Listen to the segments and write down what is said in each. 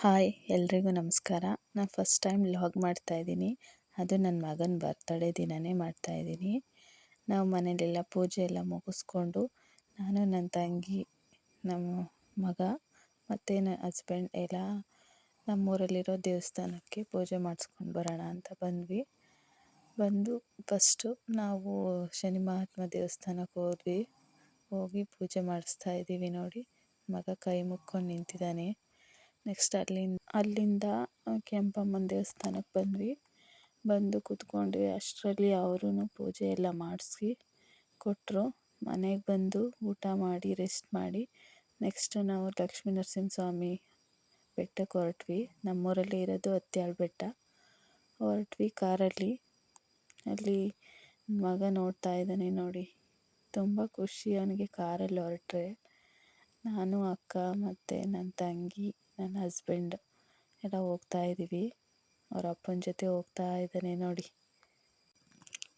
Hi, ಎಲ್ರಿಗೂ ನಮಸ್ಕಾರ. ನಾನು ಫಸ್ಟ್ ಟೈಮ್ ಲಾಗ್ ಮಾಡ್ತಾಯಿದ್ದೀನಿ ಅದು ನನ್ನ ಮಗನ ಬರ್ತಡೇ ದಿನವೇ ಮಾಡ್ತಾಯಿದ್ದೀನಿ ನಾವು ಮನೇಲೆಲ್ಲ ಪೂಜೆ ಎಲ್ಲ ಮುಗಿಸ್ಕೊಂಡು ನಾನು ನನ್ನ ತಂಗಿ ನಮ್ಮ ಮಗ ಮತ್ತು ನನ್ನ ಹಸ್ಬೆಂಡ್ ಎಲ್ಲ ನಮ್ಮೂರಲ್ಲಿರೋ ದೇವಸ್ಥಾನಕ್ಕೆ ಪೂಜೆ ಮಾಡಿಸ್ಕೊಂಡು ಬರೋಣ ಅಂತ ಬಂದ್ವಿ. ಬಂದು ಫಸ್ಟು ನಾವು ಶನಿ ಮಹಾತ್ಮ ದೇವಸ್ಥಾನಕ್ಕೆ ಹೋದ್ವಿ. ಹೋಗಿ ಪೂಜೆ ಮಾಡಿಸ್ತಾ ಇದ್ದೀವಿ ನೋಡಿ. ಮಗ ಕೈ ಮುಕ್ಕೊಂಡು ನಿಂತಿದ್ದಾನೆ. ನೆಕ್ಸ್ಟ್ ಅಲ್ಲಿಂದ ಅಲ್ಲಿಂದ ಕೆಂಪಮ್ಮನ ದೇವಸ್ಥಾನಕ್ಕೆ ಬಂದ್ವಿ. ಬಂದು ಕೂತ್ಕೊಂಡ್ವಿ. ಅಷ್ಟರಲ್ಲಿ ಅವರೂ ಪೂಜೆ ಎಲ್ಲ ಮಾಡಿಸಿ ಕೊಟ್ಟರು ಮನೆಗೆ ಬಂದು ಊಟ ಮಾಡಿ ರೆಸ್ಟ್ ಮಾಡಿ. ನೆಕ್ಸ್ಟ್ ನಾವು ಲಕ್ಷ್ಮೀ ನರಸಿಂಹ ಸ್ವಾಮಿ ಬೆಟ್ಟಕ್ಕೆ ಹೊರಟ್ವಿ. ನಮ್ಮೂರಲ್ಲಿ ಇರೋದು ಹತ್ಯಾಳ ಬೆಟ್ಟ. ಹೊರಟ್ವಿ ಕಾರಲ್ಲಿ. ಅಲ್ಲಿ ಮಗ ನೋಡ್ತಾ ಇದ್ದಾನೆ ನೋಡಿ. ತುಂಬ ಖುಷಿ ಅವನಿಗೆ ಕಾರಲ್ಲಿ ಹೊರಟ್ರೆ. ನಾನು ಅಕ್ಕ ಮತ್ತು ನನ್ನ ತಂಗಿ. ನನ್ನ ಹಸ್ಬೆಂಡ್ ಎಲ್ಲ ಹೋಗ್ತಾ ಇದ್ದೀವಿ. ಅವ್ರ ಅಪ್ಪನ ಜೊತೆ ಹೋಗ್ತಾ ಇದ್ದಾನೆ ನೋಡಿ.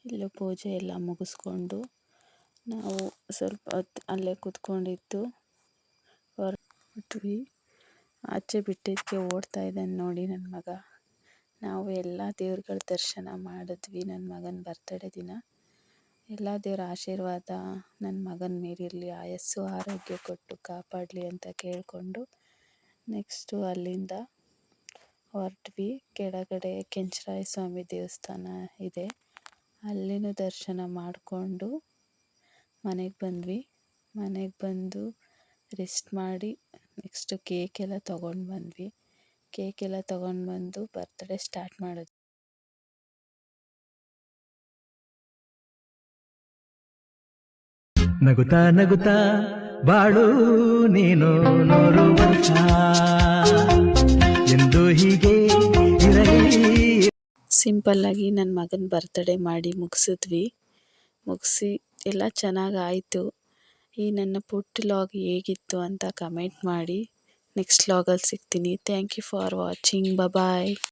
ಇಲ್ಲೂ ಪೂಜೆ ಎಲ್ಲ ಮುಗಿಸ್ಕೊಂಡು ನಾವು ಸ್ವಲ್ಪ ಅಲ್ಲೇ ಕೂತ್ಕೊಂಡಿದ್ದು. ಹೊರಟ್ವಿ ಆಚೆ ಬಿಟ್ಟಿದ್ದಕ್ಕೆ ಓಡ್ತಾ ಇದ್ದಾನೆ ನೋಡಿ ನನ್ನ ಮಗ. ನಾವು ಎಲ್ಲ ದೇವ್ರಗಳ ದರ್ಶನ ಮಾಡಿದ್ವಿ ನನ್ನ ಮಗನ ಬರ್ತಡೇ ದಿನ. ಎಲ್ಲ ದೇವ್ರ ಆಶೀರ್ವಾದ ನನ್ನ ಮಗನ ಮೇಲಿರಲಿ, ಆಯಸ್ಸು ಆರೋಗ್ಯ ಕೊಟ್ಟು ಕಾಪಾಡಲಿ ಅಂತ ಕೇಳಿಕೊಂಡು ನೆಕ್ಸ್ಟು ಅಲ್ಲಿಂದ ಹೊರಟ್ವಿ. ಕೆಳಗಡೆ ಕೆಂಚರಾಯ ಸ್ವಾಮಿ ದೇವಸ್ಥಾನ ಇದೆ. ಅಲ್ಲಿನೂ ದರ್ಶನ ಮಾಡಿಕೊಂಡು ಮನೆಗೆ ಬಂದ್ವಿ. ಮನೆಗೆ ಬಂದು ರೆಸ್ಟ್ ಮಾಡಿ ನೆಕ್ಸ್ಟು ಕೇಕೆಲ್ಲ ತೊಗೊಂಡು ಬಂದ್ವಿ. ಕೇಕೆಲ್ಲ ತೊಗೊಂಡು ಬಂದು ಬರ್ತ್ಡೇ ಸ್ಟಾರ್ಟ್ ಮಾಡಿದ್ವಿ ನಗುತ್ತಾ ನಗುತ್ತಾ ಬಾಳು ನೀನು ವರ್ಷ ಎಂದು ಹೀಗೆ ಸಿಂಪಲ್ ಸಿಂಪಲ್ಲಾಗಿ ನನ್ನ ಮಗನ ಬರ್ತಡೇ ಮಾಡಿ ಮುಗಿಸಿದ್ವಿ. ಮುಗಿಸಿ ಎಲ್ಲ ಚೆನ್ನಾಗಿ ಆಯಿತು. ಈ ನನ್ನ ಪುಟ್ಟ ಲಾಗ್ ಹೇಗಿತ್ತು ಅಂತ ಕಮೆಂಟ್ ಮಾಡಿ. ನೆಕ್ಸ್ಟ್ ಲಾಗಲ್ಲಿ ಸಿಗ್ತೀನಿ. Thank you for watching bye